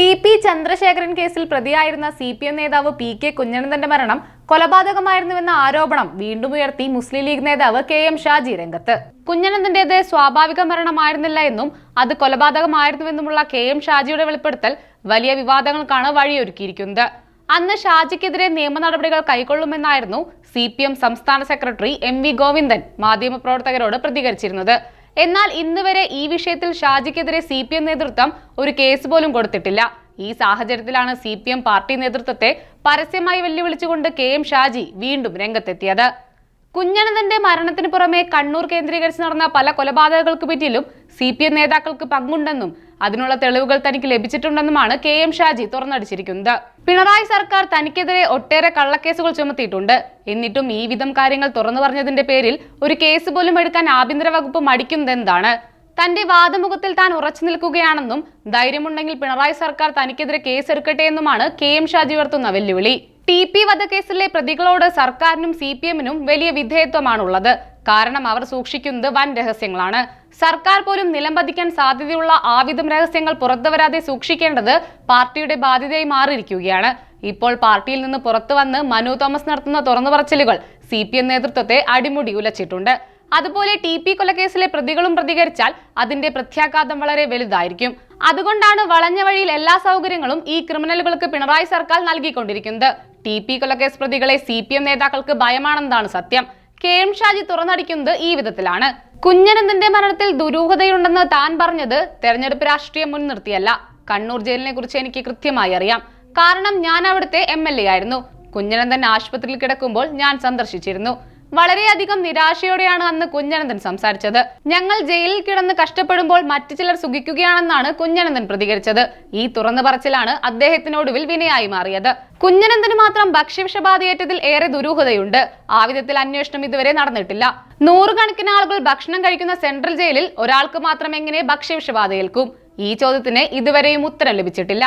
T P Chandrasekharan കേസിൽ പ്രതിയായിരുന്ന C P M നേതാവ് പി കെ കുഞ്ഞനന്ദന്റെ മരണം കൊലപാതകമായിരുന്നുവെന്ന ആരോപണം വീണ്ടും ഉയർത്തി മുസ്ലിം ലീഗ് നേതാവ് കെ എം ഷാജി രംഗത്ത്. കുഞ്ഞനന്ദന്റേത് സ്വാഭാവിക മരണമായിരുന്നില്ല എന്നും അത് കൊലപാതകമായിരുന്നുവെന്നുമുള്ള കെ എം ഷാജിയുടെ വെളിപ്പെടുത്തൽ വലിയ വിവാദങ്ങൾക്കാണ് വഴിയൊരുക്കിയിരിക്കുന്നത്. അന്ന് ഷാജിക്കെതിരെ നിയമ നടപടികൾ കൈക്കൊള്ളുമെന്നായിരുന്നു സി പി എം സംസ്ഥാന സെക്രട്ടറി എം വി ഗോവിന്ദൻ മാധ്യമപ്രവർത്തകരോട് പ്രതികരിച്ചിരുന്നത്. എന്നാൽ ഇന്ന് വരെ ഈ വിഷയത്തിൽ ഷാജിക്കെതിരെ സി പി എം നേതൃത്വം ഒരു കേസ് പോലും കൊടുത്തിട്ടില്ല. ഈ സാഹചര്യത്തിലാണ് സി പി എം പാർട്ടി നേതൃത്വത്തെ പരസ്യമായി വെല്ലുവിളിച്ചുകൊണ്ട് കെ എം ഷാജി വീണ്ടും രംഗത്തെത്തിയത്. കുഞ്ഞനന്ദന്റെ മരണത്തിന് പുറമെ കണ്ണൂർ കേന്ദ്രീകരിച്ച് നടന്ന പല കൊലപാതകങ്ങൾക്ക് പറ്റിയിലും സി പി എം നേതാക്കൾക്ക് പങ്കുണ്ടെന്നും അതിനുള്ള തെളിവുകൾ തനിക്ക് ലഭിച്ചിട്ടുണ്ടെന്നുമാണ് കെ എം ഷാജി തുറന്നടിച്ചിരിക്കുന്നത്. പിണറായി സർക്കാർ തനിക്കെതിരെ ഒട്ടേറെ കള്ളക്കേസുകൾ ചുമത്തിയിട്ടുണ്ട്. എന്നിട്ടും ഈ വിധം കാര്യങ്ങൾ തുറന്നു പറഞ്ഞതിന്റെ പേരിൽ ഒരു കേസ് പോലും എടുക്കാൻ ആഭ്യന്തര വകുപ്പ് മടിക്കുന്നതെന്താണ്? തന്റെ വാദമുഖത്തിൽ താൻ ഉറച്ചു നിൽക്കുകയാണെന്നും ധൈര്യമുണ്ടെങ്കിൽ പിണറായി സർക്കാർ തനിക്കെതിരെ കേസെടുക്കട്ടെ എന്നുമാണ് കെ എം ഷാജി ഉയർത്തുന്ന വെല്ലുവിളി. ടി പി വധക്കേസിലെ പ്രതികളോട് സർക്കാരിനും സി പി എമ്മിനും വലിയ വിധേയത്വമാണുള്ളത്. കാരണം അവർ സൂക്ഷിക്കുന്നത് വൻ രഹസ്യങ്ങളാണ്. സർക്കാർ പോലും നിലംപതിക്കാൻ സാധ്യതയുള്ള ആവിധം രഹസ്യങ്ങൾ പുറത്തുവരാതെ സൂക്ഷിക്കേണ്ടത് പാർട്ടിയുടെ ബാധ്യതയായി മാറിയിരിക്കുകയാണ്. ഇപ്പോൾ പാർട്ടിയിൽ നിന്ന് പുറത്തു വന്ന് മനു തോമസ് നടത്തുന്ന തുറന്നു പറച്ചിലുകൾ സി പി എം നേതൃത്വത്തെ അടിമുടി ഉലച്ചിട്ടുണ്ട്. അതുപോലെ ടി പി കൊലക്കേസിലെ പ്രതികളും പ്രതികരിച്ചാൽ അതിന്റെ പ്രത്യാഘാതം വളരെ വലുതായിരിക്കും. അതുകൊണ്ടാണ് വളഞ്ഞ വഴിയിൽ എല്ലാ സൗകര്യങ്ങളും ഈ ക്രിമിനലുകൾക്ക് പിണറായി സർക്കാർ നൽകിക്കൊണ്ടിരിക്കുന്നത്. ടി പി കൊലക്കേസ് പ്രതികളെ സി പി എം നേതാക്കൾക്ക് ഭയമാണെന്നാണ് സത്യം. കെ എം ഷാജി തുറന്നടിക്കുന്നത് ഈ വിധത്തിലാണ്. കുഞ്ഞനന്ദന്റെ മരണത്തിൽ ദുരൂഹതയുണ്ടെന്ന് താൻ പറഞ്ഞത് തെരഞ്ഞെടുപ്പ് രാഷ്ട്രീയം മുൻനിർത്തിയല്ല. കണ്ണൂർ ജയിലിനെ കുറിച്ച് എനിക്ക് കൃത്യമായി അറിയാം. കാരണം ഞാൻ അവിടുത്തെ എം ആയിരുന്നു. കുഞ്ഞനന്ദൻ ആശുപത്രിയിൽ കിടക്കുമ്പോൾ ഞാൻ സന്ദർശിച്ചിരുന്നു. വളരെയധികം നിരാശയോടെയാണ് അന്ന് കുഞ്ഞനന്ദൻ സംസാരിച്ചത്. ഞങ്ങൾ ജയിലിൽ കിടന്ന് കഷ്ടപ്പെടുമ്പോൾ മറ്റു ചിലർ സുഖിക്കുകയാണെന്നാണ് കുഞ്ഞനന്ദൻ പ്രതികരിച്ചത്. ഈ തുറന്നു പറച്ചിലാണ് അദ്ദേഹത്തിനൊടുവിൽ വിനയായി മാറിയത്. കുഞ്ഞനന്ദന് മാത്രം ഭക്ഷ്യവിഷബാധയേറ്റതിൽ ഏറെ ദുരൂഹതയുണ്ട്. ആ വിധത്തിൽ അന്വേഷണം ഇതുവരെ നടന്നിട്ടില്ല. നൂറുകണക്കിന് ആളുകൾ ഭക്ഷണം കഴിക്കുന്ന സെൻട്രൽ ജയിലിൽ ഒരാൾക്ക് മാത്രം എങ്ങനെ ഭക്ഷ്യവിഷബാധ ഏൽക്കും? ഈ ചോദ്യത്തിന് ഇതുവരെയും ഉത്തരം ലഭിച്ചിട്ടില്ല.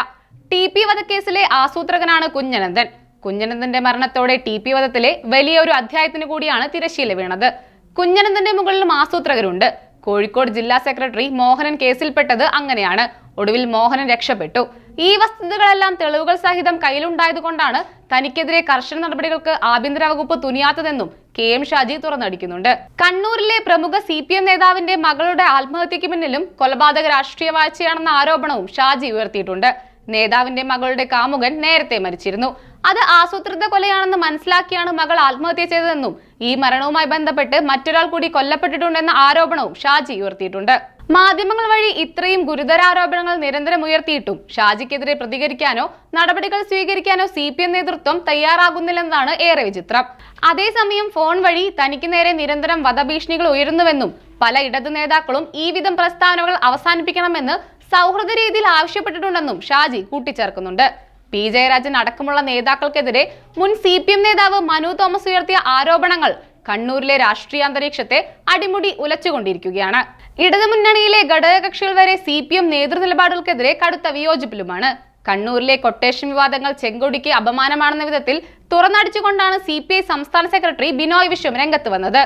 ടി പി വധക്കേസിലെ ആസൂത്രകനാണ് കുഞ്ഞനന്ദൻ കുഞ്ഞനന്ദന്റെ മരണത്തോടെ ടി പി വധത്തിലെ വലിയൊരു അധ്യായത്തിന് കൂടിയാണ് തിരശ്ശീല വീണത്. കുഞ്ഞനന്ദന്റെ മുകളിലും ആസൂത്രകരുണ്ട്. കോഴിക്കോട് ജില്ലാ സെക്രട്ടറി മോഹനൻ കേസിൽപ്പെട്ടത് അങ്ങനെയാണ്. ഒടുവിൽ മോഹനൻ രക്ഷപ്പെട്ടു. ഈ വസ്തുതകളെല്ലാം തെളിവുകൾ സഹിതം കയ്യിലുണ്ടായതുകൊണ്ടാണ് തനിക്കെതിരെ കർശന നടപടികൾക്ക് ആഭ്യന്തര വകുപ്പ് തുനിയാത്തതെന്നും കെ എം ഷാജി തുറന്നടിക്കുന്നുണ്ട്. കണ്ണൂരിലെ പ്രമുഖ സി പി എം നേതാവിന്റെ മകളുടെ ആത്മഹത്യക്ക് പിന്നിലും കൊലപാതക രാഷ്ട്രീയ വാഴ്ചയാണെന്ന ആരോപണവും ഷാജി ഉയർത്തിയിട്ടുണ്ട്. നേതാവിന്റെ മകളുടെ കാമുകൻ നേരത്തെ മരിച്ചിരുന്നു. അത് ആസൂത്രിത കൊലയാണെന്ന് മനസ്സിലാക്കിയാണ് മകൾ ആത്മഹത്യ ചെയ്തതെന്നും ഈ മരണവുമായി ബന്ധപ്പെട്ട് മറ്റൊരാൾ കൂടി കൊല്ലപ്പെട്ടിട്ടുണ്ടെന്ന ആരോപണവും ഷാജി ഉയർത്തിയിട്ടുണ്ട്. മാധ്യമങ്ങൾ വഴി ഇത്രയും ഗുരുതര ആരോപണങ്ങൾ നിരന്തരം ഉയർത്തിയിട്ടും ഷാജിക്കെതിരെ പ്രതികരിക്കാനോ നടപടികൾ സ്വീകരിക്കാനോ സി പി എം നേതൃത്വം തയ്യാറാകുന്നില്ലെന്നതാണ് ഏറെ വിചിത്രം. അതേസമയം ഫോൺ വഴി തനിക്ക് നേരെ നിരന്തരം വധഭീഷണികൾ ഉയരുന്നുവെന്നും പല ഇടതു നേതാക്കളും ഈ വിധം പ്രസ്താവനകൾ അവസാനിപ്പിക്കണമെന്ന് സൗഹൃദ രീതിയിൽ ആവശ്യപ്പെട്ടിട്ടുണ്ടെന്നും ഷാജി കൂട്ടിച്ചേർക്കുന്നുണ്ട്. പി. ജയരാജൻ അടക്കമുള്ള നേതാക്കൾക്കെതിരെ മുൻ സി പി എം നേതാവ് മനു തോമസ് ഉയർത്തിയ ആരോപണങ്ങൾ കണ്ണൂരിലെ രാഷ്ട്രീയ അന്തരീക്ഷത്തെ അടിമുടി ഉലച്ചുകൊണ്ടിരിക്കുകയാണ്. ഇടതു ഇടതുമുന്നണിയിലെ ഘടകകക്ഷികൾ വരെ സി പി എം നേതൃനിലപാടുകൾക്കെതിരെ കടുത്ത വിയോജിപ്പിലുമാണ്. കണ്ണൂരിലെ കൊട്ടേഷൻ വിവാദങ്ങൾ ചെങ്കൊടിക്ക് അപമാനമാണെന്ന വിധത്തിൽ തുറന്നടിച്ചുകൊണ്ടാണ് സി സംസ്ഥാന സെക്രട്ടറി ബിനോയ് വിശ്വം രംഗത്ത് വന്നത്.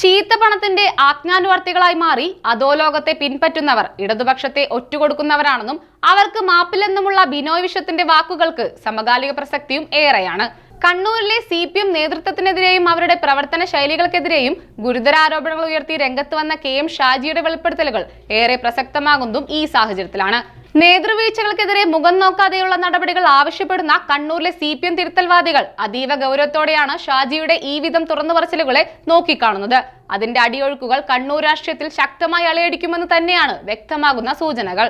ചീത്ത പണത്തിന്റെ ആജ്ഞാനുവർത്തികളായി മാറി അധോലോകത്തെ പിൻപറ്റുന്നവർ ഇടതുപക്ഷത്തെ ഒറ്റുകൊടുക്കുന്നവരാണെന്നും അവർക്ക് മാപ്പില്ലെന്നുമുള്ള ബിനോയ് വിശ്വത്തിന്റെ വാക്കുകൾക്ക് സമകാലിക പ്രസക്തിയും ഏറെയാണ്. കണ്ണൂരിലെ സി പി എം നേതൃത്വത്തിനെതിരെയും അവരുടെ പ്രവർത്തന ശൈലികൾക്കെതിരെയും ഗുരുതര ആരോപണങ്ങൾ ഉയർത്തി രംഗത്ത് വന്ന കെ എം ഷാജിയുടെ വെളിപ്പെടുത്തലുകൾ ഏറെ പ്രസക്തമാകുന്നതും ഈ സാഹചര്യത്തിലാണ്. നേതൃവീഴ്ചകൾക്കെതിരെ മുഖം നോക്കാതെയുള്ള നടപടികൾ ആവശ്യപ്പെടുന്ന കണ്ണൂരിലെ സി പി എം തിരുത്തൽവാദികൾ അതീവ ഗൗരവത്തോടെയാണ് ഷാജിയുടെ ഈ വിധം തുറന്നു പറച്ചിലുകളെ നോക്കിക്കാണുന്നത്. അതിന്റെ അടിയൊഴുക്കുകൾ കണ്ണൂർ രാഷ്ട്രീയത്തിൽ ശക്തമായി അലയടിക്കുമെന്ന് തന്നെയാണ് വ്യക്തമാകുന്ന സൂചനകൾ.